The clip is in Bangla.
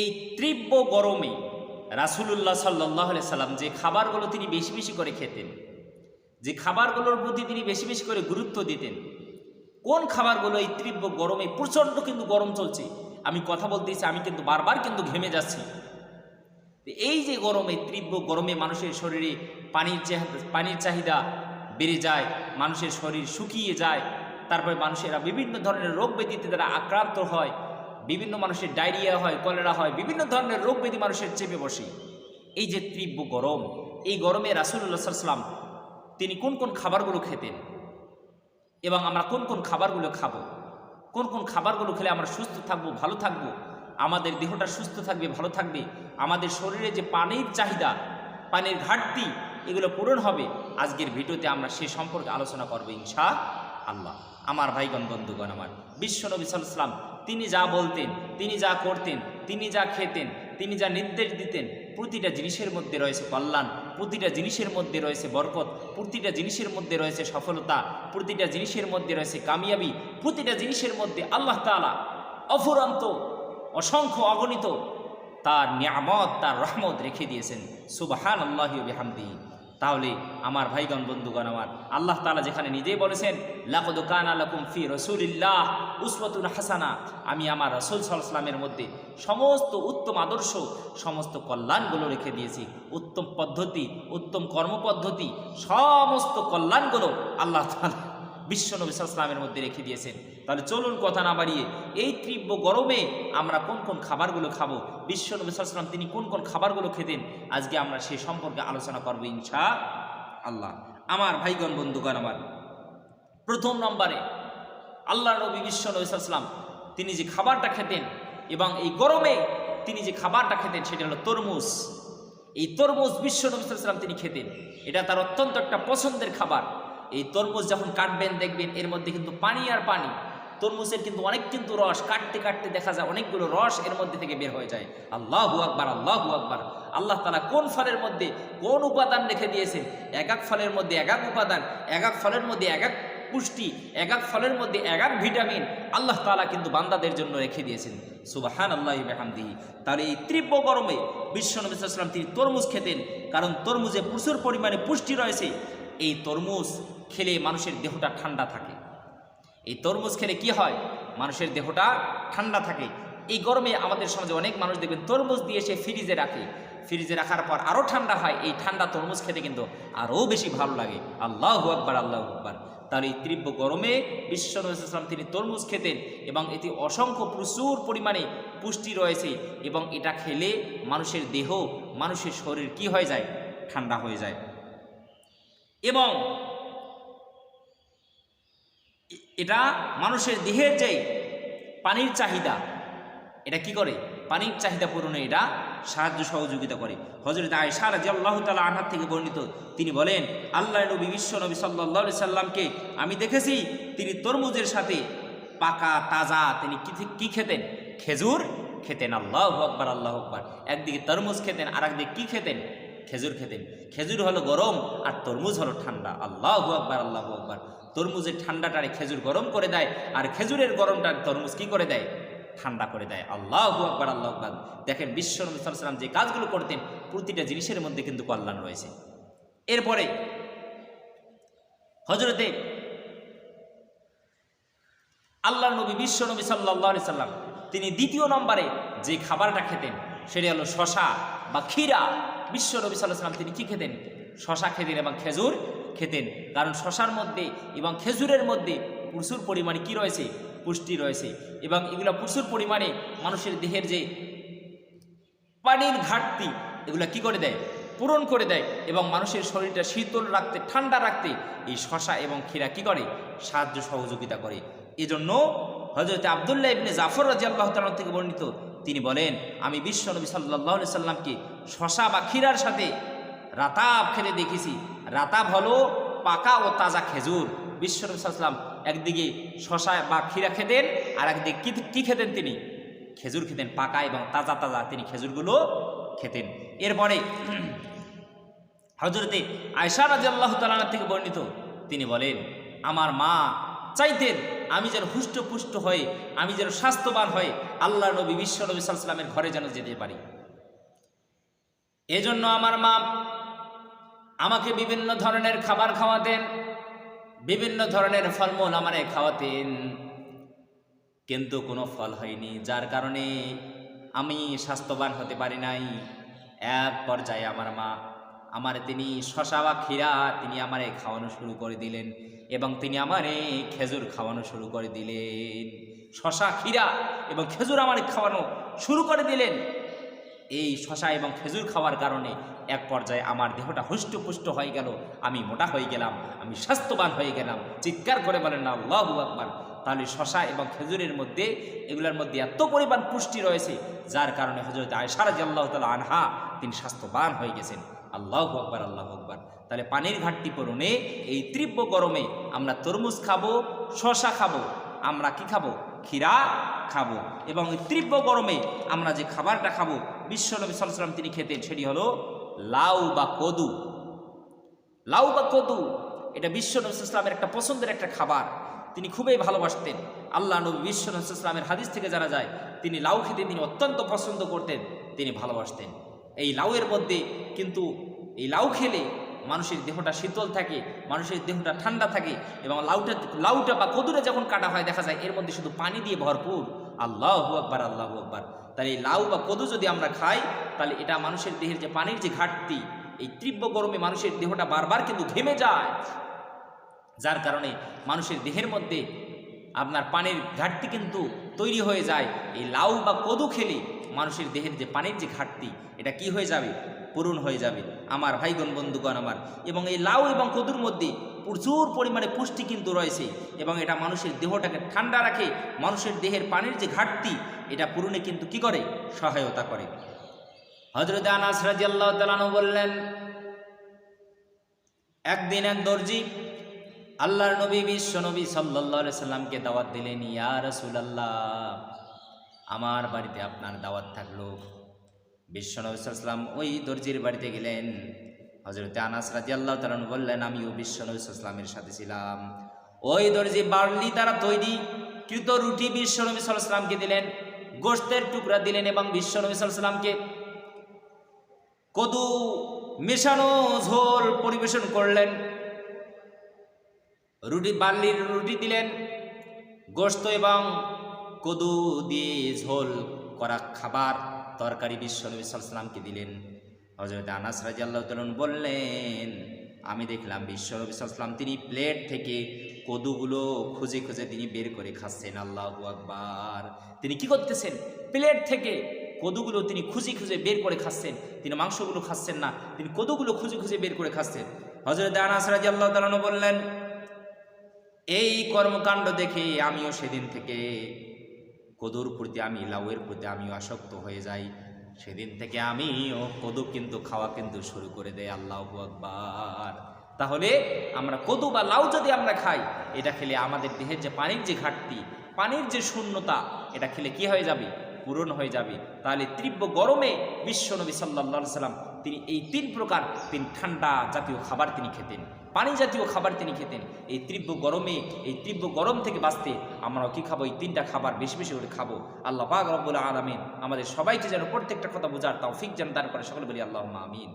এই তীব্র গরমে রাসুলুল্লাহ সাল্লাহ সাল্লাম যে খাবারগুলো তিনি বেশি বেশি করে খেতেন, যে খাবারগুলোর প্রতি তিনি বেশি বেশি করে গুরুত্ব দিতেন, কোন খাবারগুলো এই তীব্র গরমে, প্রচণ্ড কিন্তু গরম চলছে, আমি কথা বলতেছি আমি কিন্তু বারবার কিন্তু ঘেমে যাচ্ছি। এই যে গরমে, তীব্র গরমে মানুষের শরীরে পানির পানির চাহিদা বেড়ে যায়, মানুষের শরীর শুকিয়ে যায়, তারপরে মানুষেরা বিভিন্ন ধরনের রোগ ব্যাধিতে তারা আক্রান্ত হয় বিভিন্ন মানুষের ডায়রিয়া হয়, কলেরা হয়, বিভিন্ন ধরনের রোগ ব্যাধি মানুষের চেপে বসে। এই যে তীব্র গরম, এই গরমে রাসুল্লাহ সাল্লাম তিনি কোন কোন খাবারগুলো খেতেন? এবং আমরা কোন কোন খাবারগুলো খাব? কোন কোন খাবারগুলো খেলে আমরা সুস্থ থাকব, ভালো থাকব? আমাদের দেহটা সুস্থ থাকবে, ভালো থাকবে? আমাদের শরীরে যে পানির চাহিদা, পানির ঘাটতি, এগুলো পূরণ হবে? আজকের ভিডিওতে আমরা সে সম্পর্কে আলোচনা করব ইনশা আল্লাহ আমার ভাইগণ, বন্ধুগণ আমার বিশ্বনবী সাল্লাম তিনি যা বলতেন, তিনি যা করতেন, তিনি যা খেতেন, তিনি যা নির্দেশ দিতেন, প্রতিটা জিনিসের মধ্যে রয়েছে কল্যাণ, প্রতিটা জিনিসের মধ্যে রয়েছে বরকত, প্রতিটা জিনিসের মধ্যে রয়েছে সফলতা, প্রতিটা জিনিসের মধ্যে রয়েছে কামিয়াবি, প্রতিটা জিনিসের মধ্যে আল্লাহ তালা অফুরন্ত, অসংখ্য অগণিত তার নিয়ামত, তার রহমত রেখে দিয়েছেন। সুবাহান আল্লাহ বিহামদি তাহলে আমার ভাইগণ, বন্ধুগণ আমার, আল্লাহ তালা যেখানে নিজেই বলেছেন, লাকদ কান আলাকুম ফি রসুলিল্লাহ উসমতুল হাসানা আমি আমার রসুল সাল্লামের মধ্যে সমস্ত উত্তম আদর্শ, সমস্ত কল্যাণগুলো রেখে দিয়েছি। উত্তম পদ্ধতি, উত্তম কর্মপদ্ধতি, সমস্ত কল্যাণগুলো আল্লাহ তালা বিশ্বনবী সাল্লামের মধ্যে রেখে দিয়েছেন। তাহলে চলুন কথা না বাড়িয়ে, এই তীব্র গরমে আমরা কোন কোন খাবারগুলো খাব? বিশ্বনবী সাল্লাম তিনি কোন কোন খাবারগুলো খেতেন? আজকে আমরা সে সম্পর্কে আলোচনা করব ইনশা আল্লাহ আমার ভাইগণ, বন্ধুগণ আমার, প্রথম নম্বরে আল্লাহ নবী বিশ্বনবী সাল্লাম তিনি যে খাবারটা খেতেন এবং এই গরমে তিনি যে খাবারটা খেতেন সেটা হলো তরমুজ। এই তরমুজ বিশ্বনবী সাল্লাম তিনি খেতেন। এটা তার অত্যন্ত একটা পছন্দের খাবার। এই তরমুজ যখন কাটবেন, দেখবেন এর মধ্যে কিন্তু পানি আর পানি। তরমুজের কিন্তু অনেক কিন্তু রস, কাটতে কাটতে দেখা যায় অনেকগুলো রস এর মধ্যে থেকে বের হয়ে যায়। আল্লাহ আকবার আল্লাহ আকবার। আল্লাহ তালা কোন ফলের মধ্যে কোন উপাদান রেখে দিয়েছেন? এক এক ফলের মধ্যে এক এক উপাদান, এক এক ফলের মধ্যে এক এক পুষ্টি, এক এক ফলের মধ্যে এক এক ভিটামিন আল্লাহ তালা কিন্তু বান্দাদের জন্য রেখে দিয়েছেন। সুবাহান আল্লাহ মেহামদি তাহলে এই তীব্র গরমে বিশ্ব নবীলাম তিনি তরমুজ খেতেন, কারণ তরমুজে প্রচুর পরিমাণে পুষ্টি রয়েছে। এই তরমুজ খেলে মানুষের দেহটা ঠান্ডা থাকে। এই তরমুজ খেলে কি হয়? মানুষের দেহটা ঠান্ডা থাকে। এই গরমে আমাদের সমাজে অনেক মানুষ দেখবেন তরমুজ দিয়ে সে ফ্রিজে রাখে। ফ্রিজে রাখার পর আরও ঠান্ডা হয়। এই ঠান্ডা তরমুজ খেতে কিন্তু আরও বেশি ভালো লাগে। আল্লাহ আকবার আল্লাহ আকবার। তার এই তীব্র গরমে বিশ্ব নবীলাম তিনি তরমুজ খেতেন এবং এতে অসংখ্য প্রচুর পরিমাণে পুষ্টি রয়েছে এবং এটা খেলে মানুষের দেহ, মানুষের শরীর কি হয়ে যায়? ঠান্ডা হয়ে যায়। এবং এটা মানুষের দেহের যে পানির চাহিদা, এটা কি করে? পানির চাহিদা পূরণে এটা সাহায্য সহযোগিতা করে। হজরত আয়সা রাজি আল্লাহ তালা আনহার থেকে বর্ণিত, তিনি বলেন আল্লাহ নবী বিশ্ব নবী সাল্লা সাল্লামকে আমি দেখেছি, তিনি তরমুজের সাথে পাকা, তাজা, তিনি কি খেতেন? খেজুর খেতেন, আল্লাহ আকবার আল্লাহ আকবার। একদিকে তরমুজ খেতেন আর একদিকে কী খেতেন? খেজুর খেতেন। খেজুর হলো গরম আর তরমুজ হলো ঠান্ডা। আল্লাহ আকবার আল্লাহ আকবার। তরমুজের ঠান্ডাটারে খেজুর গরম করে দেয় আর খেজুরের গরমটা তরমুজ কি করে দেয়? ঠান্ডা করে দেয়। আল্লাহ আকবার আল্লাহ আকবার। দেখেন বিশ্ব সাল্লাম যে কাজগুলো করতেন, প্রতিটা জিনিসের মধ্যে কিন্তু কল্যাণ রয়েছে। এরপরে হজরতে আল্লাহ নবী, বিশ্ব নবী সাল্লাহ সাল্লাম তিনি দ্বিতীয় নম্বরে যে খাবারটা খেতেন, সেটি হলো শশা বা ক্ষীরা। বিশ্ব নবী সাল্লাম তিনি কী খেতেন? শশা খেতেন এবং খেজুর খেতেন। কারণ শশার মধ্যে এবং খেজুরের মধ্যে প্রচুর পরিমাণে কি রয়েছে? পুষ্টি রয়েছে। এবং এগুলো প্রচুর পরিমাণে মানুষের দেহের যে পানির ঘাটতি, এগুলো কি করে দেয়? পূরণ করে দেয়। এবং মানুষের শরীরটা শীতল রাখতে, ঠান্ডা রাখতে এই শশা এবং ক্ষীরা কি করে? সাহায্য সহযোগিতা করে। এজন্য হজরত আবদুল্লাহ ইবনে জাফর রাজি আল্লাহ থেকে বর্ণিত তিনি বলেন, আমি বিশ্ব নবী সাল্লাহ সাল্লামকে শশা বা ক্ষীরার সাথে রাতাব খেতে দেখেছি। রাতাব হলো পাকা ও তাজা খেজুর। বিশ্ব নবী সাল্লাম একদিকে শশা বা ক্ষীরা খেতেন, আর একদিকে কী কী খেতেন তিনি? খেজুর খেতেন, পাকা এবং তাজা তাজা তিনি খেজুরগুলো খেতেন। এরপরে হজরতে আয়সা রাজি আল্লাহ তালানা থেকে বর্ণিত, তিনি বলেন, আমার মা চাইতেন আমি যেন হুষ্টপুষ্ট হয়ে আমি যেন স্বাস্থ্যবান হয়ে আল্লাহ নবী, বিশ্ব নবী সাল্লামের ঘরে যেন যেতে পারি। এজন্য আমার মা আমাকে বিভিন্ন ধরনের খাবার খাওয়াতেন, বিভিন্ন ধরনের ফলমূল আমারে খাওয়াতেন। কিন্তু কোনো ফল হয়নি, যার কারণে আমি স্বাস্থ্যবান হতে পারি নাই। এক পর্যায়ে আমার মা, আমার তিনি শশা বা ক্ষীরা তিনি আমারে খাওয়ানো শুরু করে দিলেন। এবং তিনি আমারে খেজুর খাওয়ানো শুরু করে দিলেন। শশা, ক্ষীরা এবং খেজুর আমারে খাওয়ানো শুরু করে দিলেন। এই শশা এবং খেজুর খাওয়ার কারণে এক পর্যায়ে আমার দেহটা হুষ্টপুষ্ট হয়ে গেল, আমি মোটা হয়ে গেলাম, আমি স্বাস্থ্যবান হয়ে গেলাম। চিৎকার করে বলেন না আল্লাহ আকবার! তাহলে শশা এবং খেজুরের মধ্যে, এগুলোর মধ্যে এত পরিমাণ পুষ্টি রয়েছে, যার কারণে হজরত আয়সারাজ আল্লাহ তালা আনহা তিনি স্বাস্থ্যবান হয়ে গেছেন। আল্লাহ আকবার আল্লাহ আকবার। তাহলে পানির ঘাটতি পূরণে এই তীব্র গরমে আমরা তরমুজ খাব শশা খাব, আমরা কি খাব? ক্ষীরা খাব। এবং এই তীব্র গরমে আমরা যে খাবারটা খাব বিশ্বনবী সাল্লাম তিনি খেতেন, সেটি হলো লাউ বা কদু। লাউ বা কদু, এটা বিশ্বনবী ইসলামের একটা পছন্দের একটা খাবার। তিনি খুবই ভালোবাসতেন। আল্লাহ নবী বিশ্বনবী ইসলামের হাদিস থেকে জানা যায়, তিনি লাউ খেতে তিনি অত্যন্ত পছন্দ করতেন, তিনি ভালোবাসতেন। এই লাউয়ের মধ্যে কিন্তু এই লাউ খেলে মানুষের দেহটা শীতল থাকে, মানুষের দেহটা ঠান্ডা থাকে এবং লাউটা লাউটা বা কদুরে যখন কাটা হয় দেখা যায় এর মধ্যে শুধু পানি দিয়ে ভরপুর। আল্লাহ আকবার আল্লাহ আকবার। তাহলে এই লাউ বা কদু যদি আমরা খাই, তাহলে এটা মানুষের দেহের যে পানির যে ঘাটতি, এই তীব্র গরমে মানুষের দেহটা বারবার কিন্তু ঘেমে যায়। যার কারণে মানুষের দেহের মধ্যে আপনার পানির ঘাটতি কিন্তু তৈরি হয়ে যায়। এই লাউ বা কদু খেলে মানুষের দেহের যে পানির যে ঘাটতি, এটা কি হয়ে যাবে? পূরণ হয়ে যাবে। আমার ভাইগণ, বন্ধুগণ আমার। এবং এই লাউ এবং কদুর মধ্যে প্রচুর পরিমাণে পুষ্টি কিন্তু রয়েছে। এবং এটা মানুষের দেহটাকে ঠান্ডা রাখে। মানুষের দেহের পানির যে ঘাটতি, এটা পূরণে কিন্তু কি করে? সহায়তা করে। হজরত আনাস রাজিয়াল্লাহ তালানু বললেন, একদিন এক দর্জি আল্লাহর নবী, বিশ্ব নবী সাল্লাহ সাল্লামকে দাওয়াত দিলেন, ইয়া রসুলাল্লাহ, আমার বাড়িতে আপনার দাওয়াত থাকল। বিশ্ব নবী সাল্লাম ওই দর্জির বাড়িতে গেলেন। হজরতে আনাস রাজি আল্লাহ তালন বললেন আমিও বিশ্ব নবী সাল্লামের সাথে ছিলাম। ওই দর্জি বার্লি তারা তৈরি কৃত রুটি বিশ্ব নবী সাল্লামকে দিলেন গোস্তের টুকরা দিলেন এবং বিশ্ব নবী সাল্লামকে কদু মেশানো ঝোল পরিবেশন করলেন। রুটি বার্লির রুটি দিলেন গোস্ত এবং কদু দিয়ে ঝোল করা খাবার তরকারি বিশ্বনবী সাল্লামকে দিলেন। হজরত আনাস রাজি আল্লাহ বললেন, আমি দেখলাম বিশ্বনবী সাল্লাম তিনি প্লেট থেকে কদুগুলো খুঁজে খুঁজে তিনি বের করে খাচ্ছেন। আল্লাহ আকবার। তিনি কি করতেছেন? প্লেট থেকে কদুগুলো তিনি খুঁজে খুঁজে বের করে খাচ্ছেন। তিনি মাংসগুলো খাচ্ছেন না, তিনি কদুগুলো খুঁজে খুঁজে বের করে খাচ্ছেন। হজরত আনাস রাজি আল্লাহ তালন বললেন এই কর্মকাণ্ড দেখে আমিও সেদিন থেকে কদুর প্রতি আমি, লাউয়ের প্রতি আমিও আসক্ত হয়ে যাই। সেদিন থেকে আমিও কদু কিন্তু খাওয়া কিন্তু শুরু করে দেয়, আল্লাহ আকবার। তাহলে আমরা কদু বা লাউ যদি আমরা খাই, এটা খেলে আমাদের দেহের যে পানির যে ঘাটতি, পানির যে শূন্যতা, এটা খেলে কি হয়ে যাবে? পূরণ হয়ে যাবে। তাহলে তীব্র গরমে বিশ্বনবী সাল্লা সাল্লাম তিনি এই তিন প্রকার তিনি ঠান্ডা জাতীয় খাবার তিনি খেতেন। পানি জাতীয় খাবার তিনি খেতেন। এই তীব্র গরমে, এই তীব্র গরম থেকে বাঁচতে আমরাও কি খাব? এই তিনটা খাবার বেশি বেশি করে খাব। আল্লাহ পাক রব্বুল আলমিন আমাদের সবাইকে যেন প্রত্যেকটা কথা বোঝার তাও ফিক যেন দান করে। সকলে বলি আল্লাহ আমিন।